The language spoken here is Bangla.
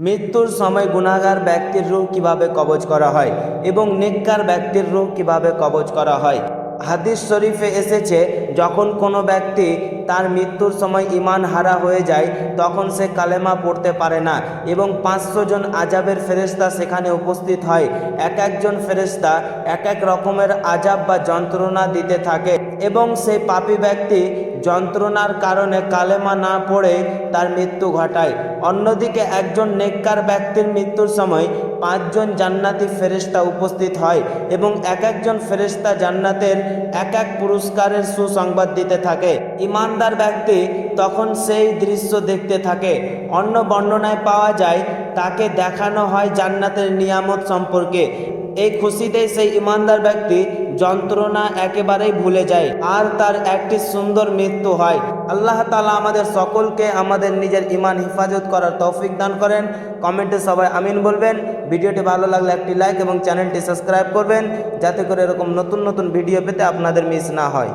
মৃত্যুর সময় গুণাগার ব্যক্তির রূহ কীভাবে কবজ করা হয় এবং নেককার ব্যক্তির রোগ কীভাবে কবজ করা হয়? হাদিস শরীফে এসেছে, যখন কোনো ব্যক্তি তার মৃত্যুর সময় ইমান হারা হয়ে যায়, তখন সে কালেমা পড়তে পারে না এবং পাঁচশো জন আজাবের ফেরেস্তা সেখানে উপস্থিত হয়। এক একজন ফেরেস্তা এক এক রকমের আজাব বা যন্ত্রণা দিতে থাকে এবং সেই পাপী ব্যক্তি যন্ত্রণার কারণে কালেমা না পড়ে তার মৃত্যু ঘটায়। অন্যদিকে একজন নেককার ব্যক্তির মৃত্যুর সময় পাঁচজন জান্নাতি ফেরেশতা উপস্থিত হয় এবং এক একজন ফেরেশতা জান্নাতের এক এক পুরস্কারের সুসংবাদ দিতে থাকে। ইমানদার ব্যক্তি তখন সেই দৃশ্য দেখতে থাকে। অন্য বর্ণনায় পাওয়া যায়, তাকে দেখানো হয় জান্নাতের নিয়ামত সম্পর্কে। এই খুশিতে সেই ইমানদার ব্যক্তি যন্ত্রণা একেবারেই ভুলে যায় আর তার একটি সুন্দর মৃত্যু হয়। আল্লাহ তালা আমাদের সকলকে আমাদের নিজের ইমান হেফাজত করার তৌফিক দান করেন। কমেন্টে সবাই আমিন বলবেন। ভিডিওটি ভালো লাগলে একটি লাইক এবং চ্যানেলটি সাবস্ক্রাইব করবেন। যাতে করে এরকম নতুন নতুন ভিডিও পেতে আপনাদের মিস না হয়।